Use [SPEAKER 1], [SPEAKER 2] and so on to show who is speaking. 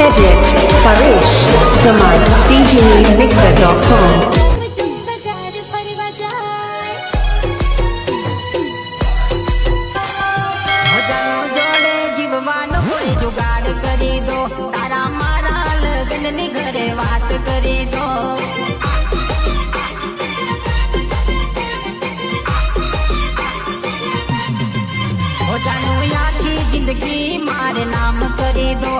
[SPEAKER 1] Edit Samad DJMixer.com
[SPEAKER 2] जुगाड़ दो तारा मारा लगन ज़िंदगी मारे नाम करे दो।